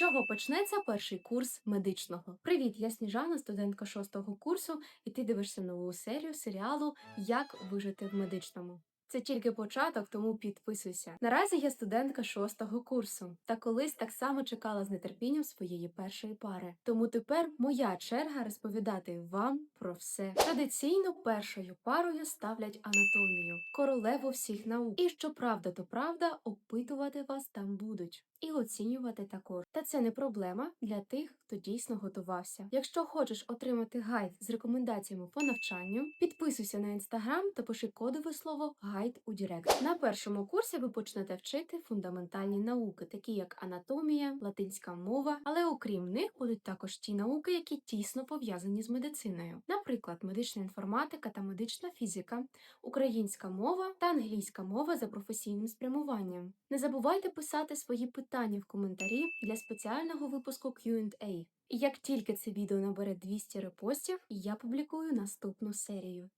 чого почнеться перший курс медичного? Привіт, я Сніжана, студентка шостого курсу, і ти дивишся нову серію серіалу Як вижити в медичному. Це тільки початок, тому підписуйся. Наразі я студентка шостого курсу, та колись так само чекала з нетерпінням своєї першої пари. Тому тепер моя черга розповідати вам про все. Традиційно першою парою ставлять анатомію, королеву всіх наук. І що правда, то правда, опитувати вас там будуть. І оцінювати також. Та це не проблема для тих, хто дійсно готувався. Якщо хочеш отримати гайд з рекомендаціями по навчанню, підписуйся на інстаграм та пиши кодове слово гайд у Директ. На першому курсі ви почнете вчити фундаментальні науки, такі як анатомія, латинська мова, але окрім них будуть також ті науки, які тісно пов'язані з медициною, наприклад, медична інформатика та медична фізика, українська мова та англійська мова за професійним спрямуванням. Не забувайте писати свої питання в коментарі для спеціального випуску Q&A. І як тільки це відео набере 200 репостів, я публікую наступну серію.